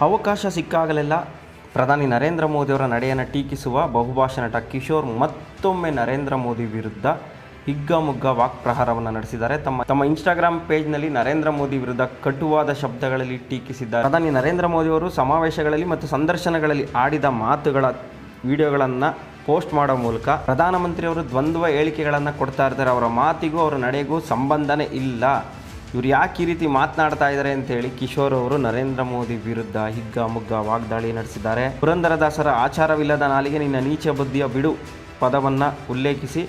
ಅವಕಾಶ ಸಿಕ್ಕಾಗಲೆಲ್ಲ ಪ್ರಧಾನಿ ನರೇಂದ್ರ ಮೋದಿಯವರ ನಡೆಯನ್ನು ಟೀಕಿಸುವ ಬಹುಭಾಷಾ ನಟ ಕಿಶೋರ್ ಮತ್ತೊಮ್ಮೆ ನರೇಂದ್ರ ಮೋದಿ ವಿರುದ್ಧ ಹಿಗ್ಗಾಮುಗ್ಗ ವಾಕ್ಪ್ರಹಾರವನ್ನು ನಡೆಸಿದ್ದಾರೆ. ತಮ್ಮ ತಮ್ಮ ಇನ್ಸ್ಟಾಗ್ರಾಮ್ ಪೇಜ್ನಲ್ಲಿ ನರೇಂದ್ರ ಮೋದಿ ವಿರುದ್ಧ ಕಟುವಾದ ಶಬ್ದಗಳಲ್ಲಿ ಟೀಕಿಸಿದ್ದಾರೆ. ಪ್ರಧಾನಿ ನರೇಂದ್ರ ಮೋದಿಯವರು ಸಮಾವೇಶಗಳಲ್ಲಿ ಮತ್ತು ಸಂದರ್ಶನಗಳಲ್ಲಿ ಆಡಿದ ಮಾತುಗಳ ವಿಡಿಯೋಗಳನ್ನು ಪೋಸ್ಟ್ ಮಾಡೋ ಮೂಲಕ ಪ್ರಧಾನಮಂತ್ರಿಯವರು ದ್ವಂದ್ವ ಹೇಳಿಕೆಗಳನ್ನು ಕೊಡ್ತಾ ಇರ್ತಾರೆ. ಅವರ ಮಾತಿಗೂ ಅವರ ನಡೆಗೂ ಸಂಬಂಧನೇ ಇಲ್ಲ. ಇವ್ರು ಯಾಕೆ ಈ ರೀತಿ ಮಾತನಾಡ್ತಾ ಇದ್ದಾರೆ ಅಂತೇಳಿ ಕಿಶೋರ್ ಅವರು ನರೇಂದ್ರ ಮೋದಿ ವಿರುದ್ಧ ಹಿಗ್ಗ ಮುಗ್ಗ ವಾಗ್ದಾಳಿ ನಡೆಸಿದ್ದಾರೆ. ಪುರಂದರದಾಸರ ಆಚಾರವಿಲ್ಲದ ನಾಲಿಗೆ ನಿನ್ನ ನೀಚ ಬುದ್ಧಿಯ ಬಿಡು. ಪದವನ್ನು ಉಲ್ಲೇಖಿಸಿ,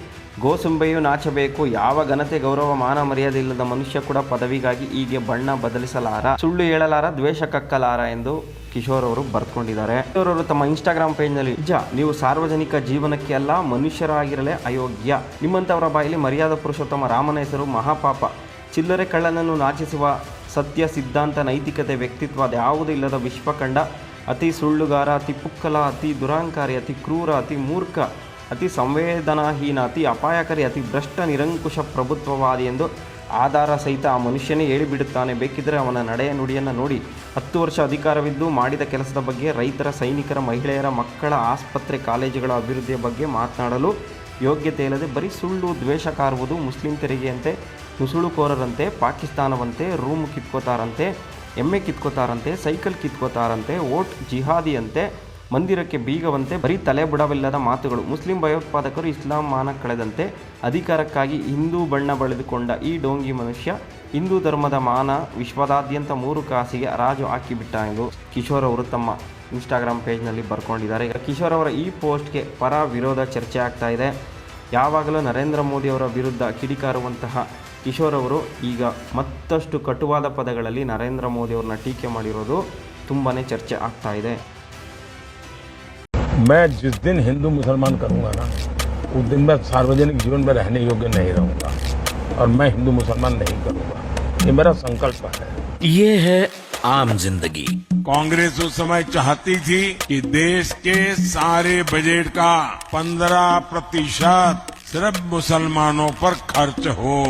ಗೋಸುಂಬೆಯು ನಾಚಬೇಕು, ಯಾವ ಘನತೆ ಗೌರವ ಮಾನ ಮರ್ಯಾದೆ ಇಲ್ಲದ ಮನುಷ್ಯ ಕೂಡ ಪದವಿಗಾಗಿ ಹೀಗೆ ಬಣ್ಣ ಬದಲಿಸಲಾರ? ಸುಳ್ಳು ಹೇಳಲಾರ, ದ್ವೇಷ ಕಕ್ಕಲಾರ ಎಂದು ಕಿಶೋರ್ ಅವರು ಬರ್ಕೊಂಡಿದ್ದಾರೆ. ಕಿಶೋರ್ ಅವರು ತಮ್ಮ ಇನ್ಸ್ಟಾಗ್ರಾಮ್ ಪೇಜ್ನಲ್ಲಿ ನಿಜ, ನೀವು ಸಾರ್ವಜನಿಕ ಜೀವನಕ್ಕೆ ಅಲ್ಲ, ಮನುಷ್ಯರಾಗಿರಲೇ ಅಯೋಗ್ಯ. ನಿಮ್ಮಂತವರ ಬಾಯಲ್ಲಿ ಮರ್ಯಾದ ಪುರುಷೋತ್ತಮ ರಾಮನ ಹೆಸರು ಮಹಾಪಾಪ. ಚಿಲ್ಲರೆ ಕಳ್ಳನನ್ನು ನಾಚಿಸುವ ಸತ್ಯ, ಸಿದ್ಧಾಂತ, ನೈತಿಕತೆ, ವ್ಯಕ್ತಿತ್ವ ಅದ್ಯಾವುದೂ ಇಲ್ಲದ ವಿಶ್ವಖಂಡ. ಅತಿ ಸುಳ್ಳುಗಾರ, ಅತಿ ಪುಕ್ಕಲ, ಅತಿ ದುರಾಂಕಾರಿ, ಅತಿ ಕ್ರೂರ, ಅತಿ ಮೂರ್ಖ, ಅತಿ ಸಂವೇದನಾಹೀನ, ಅತಿ ಅಪಾಯಕಾರಿ, ಅತಿ ಭ್ರಷ್ಟ, ನಿರಂಕುಶ ಪ್ರಭುತ್ವವಾದಿ ಎಂದು ಆಧಾರ ಸಹಿತ ಆ ಮನುಷ್ಯನೇ ಹೇಳಿಬಿಡುತ್ತಾನೆ. ಬೇಕಿದ್ದರೆ ಅವನ ನಡೆಯ ನುಡಿಯನ್ನು ನೋಡಿ. ಹತ್ತು ವರ್ಷ ಅಧಿಕಾರವಿದ್ದು ಮಾಡಿದ ಕೆಲಸದ ಬಗ್ಗೆ ರೈತರ, ಸೈನಿಕರ, ಮಹಿಳೆಯರ, ಮಕ್ಕಳ ಆಸ್ಪತ್ರೆ, ಕಾಲೇಜುಗಳ ಅಭಿವೃದ್ಧಿಯ ಬಗ್ಗೆ ಮಾತನಾಡಲು ಯೋಗ್ಯತೆ ಇಲ್ಲದೆ ಬರೀ ಸುಳ್ಳು, ದ್ವೇಷ ಕಾರುವುದು ಮುಸ್ಲಿಂ ತೆರಿಗೆಯಂತೆ, ನುಸುಳುಕೋರರಂತೆ, ಪಾಕಿಸ್ತಾನವಂತೆ, ರೂಮ್ ಕಿತ್ಕೋತಾರಂತೆ, ಎಮ್ಮೆ ಕಿತ್ಕೋತಾರಂತೆ, ಸೈಕಲ್ ಕಿತ್ಕೋತಾರಂತೆ, ಓಟ್ ಜಿಹಾದಿಯಂತೆ ಮಂದಿರಕ್ಕೆ ಬೀಗವಂತೆ ಬರೀ ತಲೆ ಬುಡವಿಲ್ಲದ ಮಾತುಗಳು. ಮುಸ್ಲಿಂ ಭಯೋತ್ಪಾದಕರು ಇಸ್ಲಾಂ ಮಾನ ಕಳೆದಂತೆ ಅಧಿಕಾರಕ್ಕಾಗಿ ಹಿಂದೂ ಬಣ್ಣ ಬಳಿದುಕೊಂಡ ಈ ಡೋಂಗಿ ಮನುಷ್ಯ ಹಿಂದೂ ಧರ್ಮದ ಮಾನ ವಿಶ್ವದಾದ್ಯಂತ ಮೂರು ಕಾಸಿಗೆ ಹರಾಜು ಹಾಕಿಬಿಟ್ಟ ಎಂದು ಕಿಶೋರ್ ಅವರು ತಮ್ಮ ಇನ್ಸ್ಟಾಗ್ರಾಮ್ ಪೇಜ್ನಲ್ಲಿ ಬರ್ಕೊಂಡಿದ್ದಾರೆ. ಕಿಶೋರ್ ಅವರ ಈ ಪೋಸ್ಟ್ಗೆ ಪರ ವಿರೋಧ ಚರ್ಚೆ ಆಗ್ತಾ ಇದೆ. ಯಾವಾಗಲೂ ನರೇಂದ್ರ ಮೋದಿ ಅವರ ವಿರುದ್ಧ ಕಿಡಿಕಾರುವಂತಹ ಕಿಶೋರ್ ಅವರು ಈಗ ಮತ್ತಷ್ಟು ಕಟುವಾದ ಪದಗಳಲ್ಲಿ ನರೇಂದ್ರ ಮೋದಿ ಅವ್ರನ್ನ ಟೀಕೆ ಮಾಡಿರೋದು ತುಂಬಾ ಚರ್ಚೆ ಆಗ್ತಾ ಇದೆ. मैं जिस दिन हिंदू मुसलमान करूँगा ना उस दिन मैं सार्वजनिक जीवन में रहने योग्य नहीं रहूँगा और मैं हिंदू मुसलमान नहीं करूँगा। ये मेरा संकल्प है। ये है आम ज़िंदगी। कांग्रेस उस समय चाहती थी कि देश के सारे बजट का 15 प्रतिशत सिर्फ़ मुसलमानों पर खर्च हो।